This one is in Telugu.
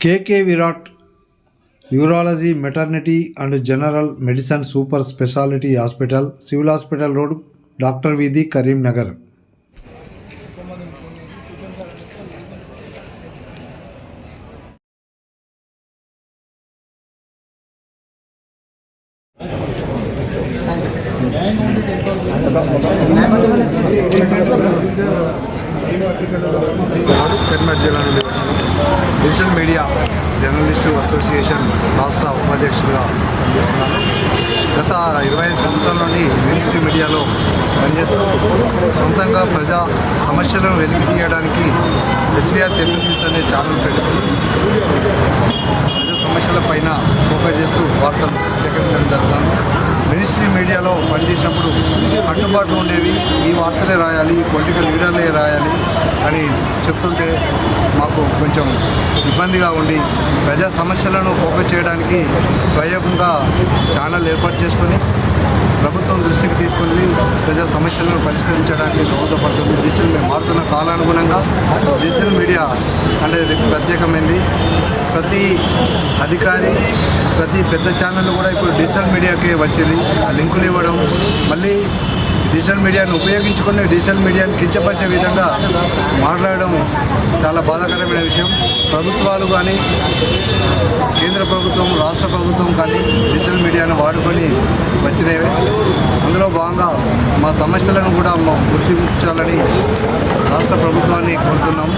KK Virat urology maternity and general medicine super speciality hospital civil hospital road doctor వీధి కరీంనగర్. కరీంనగర్ జిల్లా నుండి వచ్చిన డిజిటల్ మీడియా జర్నలిస్టు అసోసియేషన్ రాష్ట్ర ఉపాధ్యక్షుడిగా పనిచేస్తున్నాను గత ఇరవై ఐదు సంవత్సరాల నుండి మినిస్ట్రీ మీడియాలో పనిచేస్తూ సొంతంగా ప్రజా సమస్యలను వెలికి తీయడానికి ఎస్వీఆర్ తెలుగు న్యూస్ అనే ఛానల్ పెట్టుకుని ప్రజా సమస్యల పైన ఫోకస్ చేస్తూ వార్తలు సేకరించడం జరుగుతుంది. మినిస్ట్రీ మీడియాలో పనిచేసినప్పుడు అందుబాటులో ఉండేవి. ఈ వార్తలే రాయాలి పొలిటికల్ లీడర్లే రాయాలి అని చెప్తుంటే మాకు కొంచెం ఇబ్బందిగా ఉండి ప్రజా సమస్యలను ఫోకస్ చేయడానికి స్వయంగా ఛానల్ ఏర్పాటు చేసుకొని ప్రభుత్వం దృష్టికి తీసుకుని ప్రజా సమస్యలను పరిష్కరించడానికి దోహదపడుతుంది డిజిటల్ మారుతున్న కాలానుగుణంగా డిజిటల్ మీడియా అనేది ప్రత్యేకమైంది. ప్రతి అధికారి ప్రతి పెద్ద ఛానల్ కూడా ఇప్పుడు డిజిటల్ మీడియాకే వచ్చింది. ఆ లింకులు ఇవ్వడం మళ్ళీ డిజిటల్ మీడియాను ఉపయోగించుకుని డిజిటల్ మీడియాను కించపరిచే విధంగా మాట్లాడడం చాలా బాధాకరమైన విషయం. ప్రభుత్వాలు కానీ కేంద్ర ప్రభుత్వం రాష్ట్ర ప్రభుత్వం కానీ డిజిటల్ మీడియాను వాడుకొని వచ్చినవి. అందులో భాగంగా మా సమస్యలను కూడా గుర్తించాలని రాష్ట్ర ప్రభుత్వాన్ని కోరుతున్నాం.